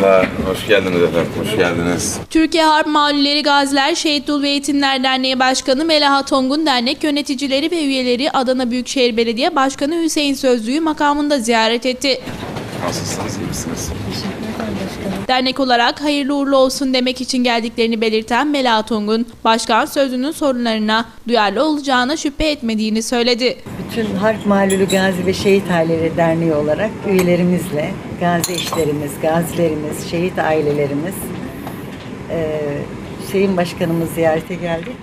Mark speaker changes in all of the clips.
Speaker 1: Merhabalar, hoş geldiniz efendim, hoş geldiniz.
Speaker 2: Türkiye Harp Mağlulleri Gaziler Şehit Dul ve Yetimler Derneği Başkanı Melaha Tongun Dernek yöneticileri ve üyeleri Adana Büyükşehir Belediye Başkanı Hüseyin Sözlü'yü makamında ziyaret etti.
Speaker 1: Nasılsınız, iyi misiniz?
Speaker 2: Dernek olarak hayırlı uğurlu olsun demek için geldiklerini belirten Melaha Tongun, başkan sözünün sorunlarına duyarlı olacağına şüphe etmediğini söyledi.
Speaker 3: Bütün Harp Malulü Gazi ve Şehit Aileleri Derneği olarak üyelerimizle, gazi eşlerimiz, gazilerimiz, şehit ailelerimiz, eee Hüseyin Başkanımız ziyarete geldik.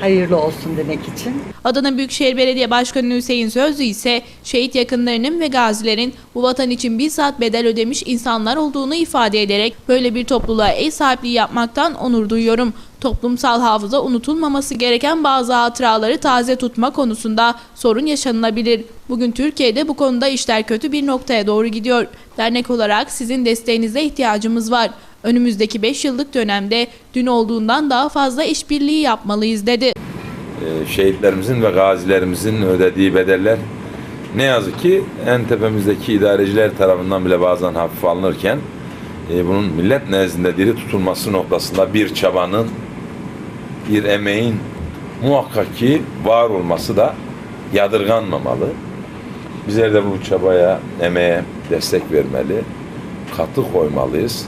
Speaker 3: Hayırlı olsun demek için.
Speaker 2: Adana Büyükşehir Belediye Başkanı Hüseyin Sözlü ise şehit yakınlarının ve gazilerin bu vatan için bizzat bedel ödemiş insanlar olduğunu ifade ederek böyle bir topluluğa ev sahipliği yapmaktan onur duyuyorum. Toplumsal hafıza unutulmaması gereken bazı hatıraları taze tutma konusunda sorun yaşanılabilir. Bugün Türkiye'de bu konuda işler kötü bir noktaya doğru gidiyor. Dernek olarak sizin desteğinize ihtiyacımız var. Önümüzdeki 5 yıllık dönemde dün olduğundan daha fazla işbirliği yapmalıyız dedi.
Speaker 1: Ee, şehitlerimizin ve gazilerimizin ödediği bedeller ne yazık ki en tepemizdeki idareciler tarafından bile bazen hafife alınırken e, bunun millet nezdinde diri tutulması noktasında bir çabanın, bir emeğin muhakkak ki var olması da yadırganmamalı. Bizler de bu çabaya, emeğe destek vermeli, katı koymalıyız.